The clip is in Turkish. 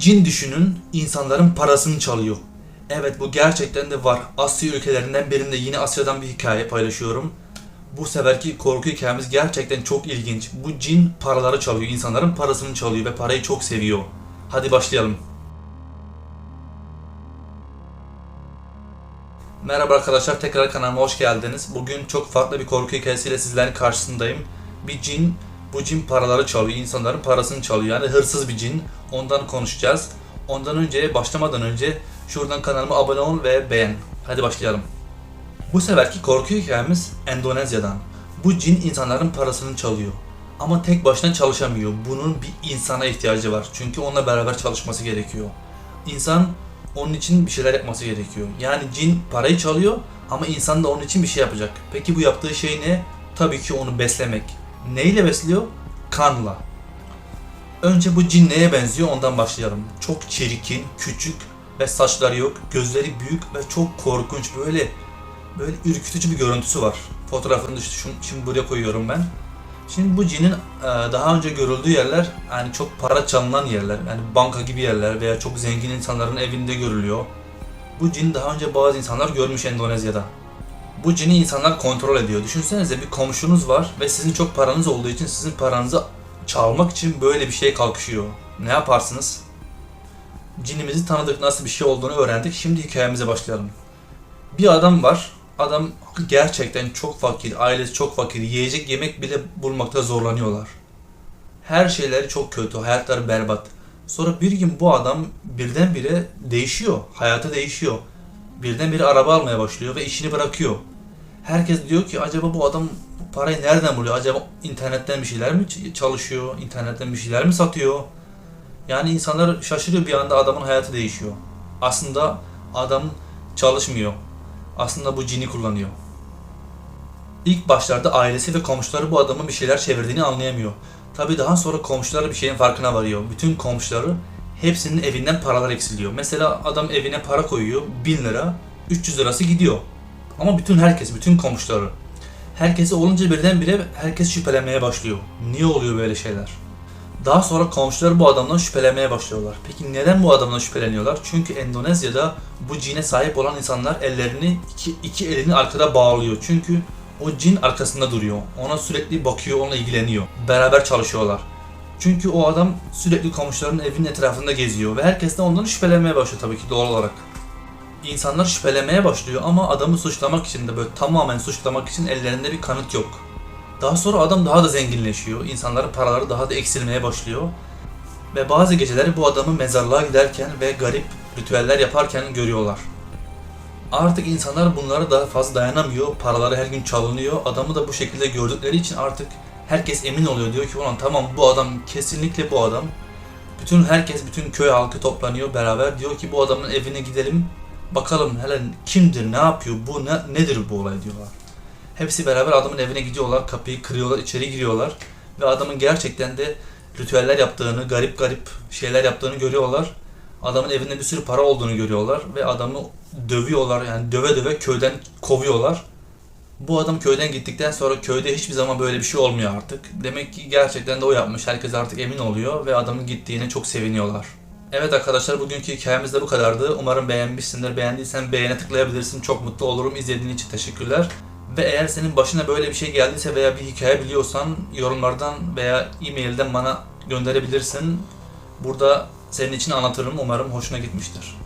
Cin düşünün insanların parasını çalıyor. Evet bu gerçekten de var. Asya ülkelerinden birinde yine Asya'dan bir hikaye paylaşıyorum. Bu seferki korku hikayemiz gerçekten çok ilginç. Bu cin paraları çalıyor, insanların parasını çalıyor ve parayı çok seviyor. Hadi başlayalım. Merhaba arkadaşlar, tekrar kanalıma hoş geldiniz. Bugün çok farklı bir korku hikayesiyle sizlerin karşısındayım. Bir cin, bu cin paraları çalıyor, insanların parasını çalıyor. Yani hırsız bir cin. Ondan konuşacağız. Ondan önce, başlamadan önce şuradan kanalıma abone ol ve beğen. Hadi başlayalım. Bu seferki korku hikayemiz Endonezya'dan. Bu cin insanların parasını çalıyor. Ama tek başına çalışamıyor. Bunun bir insana ihtiyacı var. Çünkü onunla beraber çalışması gerekiyor. İnsan onun için bir şeyler yapması gerekiyor. Yani cin parayı çalıyor ama insan da onun için bir şey yapacak. Peki bu yaptığı şey ne? Tabii ki onu beslemek. Neyle besliyor? Kanla. Önce bu cin neye benziyor ondan başlayalım. Çok çirkin, küçük ve saçları yok. Gözleri büyük ve çok korkunç böyle böyle ürkütücü bir görüntüsü var. Fotoğrafını şu- şimdi buraya koyuyorum ben. Şimdi bu cinin e, daha önce görüldüğü yerler yani çok para çalınan yerler. Yani banka gibi yerler veya çok zengin insanların evinde görülüyor. Bu cin daha önce bazı insanlar görmüş Endonezya'da. Bu cini insanlar kontrol ediyor. Düşünsenize bir komşunuz var ve sizin çok paranız olduğu için sizin paranızı çalmak için böyle bir şey kalkışıyor. Ne yaparsınız? Cinimizi tanıdık, nasıl bir şey olduğunu öğrendik. Şimdi hikayemize başlayalım. Bir adam var. Adam gerçekten çok fakir, ailesi çok fakir. Yiyecek yemek bile bulmakta zorlanıyorlar. Her şeyleri çok kötü, hayatları berbat. Sonra bir gün bu adam birdenbire değişiyor. Hayatı değişiyor. Birdenbire araba almaya başlıyor ve işini bırakıyor. Herkes diyor ki acaba bu adam parayı nereden buluyor? Acaba internetten bir şeyler mi çalışıyor? İnternetten bir şeyler mi satıyor? Yani insanlar şaşırıyor bir anda adamın hayatı değişiyor. Aslında adam çalışmıyor. Aslında bu cini kullanıyor. İlk başlarda ailesi ve komşuları bu adamın bir şeyler çevirdiğini anlayamıyor. Tabi daha sonra komşuları bir şeyin farkına varıyor. Bütün komşuları hepsinin evinden paralar eksiliyor. Mesela adam evine para koyuyor 1000 lira 300 lirası gidiyor. Ama bütün herkes, bütün komşuları. Herkesi olunca birdenbire herkes şüphelenmeye başlıyor. Niye oluyor böyle şeyler? Daha sonra komşular bu adamdan şüphelenmeye başlıyorlar. Peki neden bu adamdan şüpheleniyorlar? Çünkü Endonezya'da bu cine sahip olan insanlar ellerini iki, iki elini arkada bağlıyor. Çünkü o cin arkasında duruyor. Ona sürekli bakıyor, onunla ilgileniyor. Beraber çalışıyorlar. Çünkü o adam sürekli komşuların evinin etrafında geziyor ve herkes de ondan şüphelenmeye başlıyor tabii ki doğal olarak. İnsanlar şüphelemeye başlıyor ama adamı suçlamak için de böyle tamamen suçlamak için ellerinde bir kanıt yok. Daha sonra adam daha da zenginleşiyor. İnsanların paraları daha da eksilmeye başlıyor. Ve bazı geceleri bu adamı mezarlığa giderken ve garip ritüeller yaparken görüyorlar. Artık insanlar bunlara daha fazla dayanamıyor. Paraları her gün çalınıyor. Adamı da bu şekilde gördükleri için artık herkes emin oluyor. Diyor ki ulan tamam bu adam kesinlikle bu adam. Bütün herkes, bütün köy halkı toplanıyor beraber. Diyor ki bu adamın evine gidelim. Bakalım hele kimdir, ne yapıyor, bu ne, nedir bu olay diyorlar. Hepsi beraber adamın evine gidiyorlar, kapıyı kırıyorlar, içeri giriyorlar. Ve adamın gerçekten de ritüeller yaptığını, garip garip şeyler yaptığını görüyorlar. Adamın evinde bir sürü para olduğunu görüyorlar ve adamı dövüyorlar yani döve döve köyden kovuyorlar. Bu adam köyden gittikten sonra köyde hiçbir zaman böyle bir şey olmuyor artık. Demek ki gerçekten de o yapmış. Herkes artık emin oluyor ve adamın gittiğine çok seviniyorlar. Evet arkadaşlar bugünkü hikayemiz de bu kadardı. Umarım beğenmişsindir. Beğendiysen beğene tıklayabilirsin. Çok mutlu olurum. İzlediğin için teşekkürler. Ve eğer senin başına böyle bir şey geldiyse veya bir hikaye biliyorsan yorumlardan veya e-mailden bana gönderebilirsin. Burada senin için anlatırım. Umarım hoşuna gitmiştir.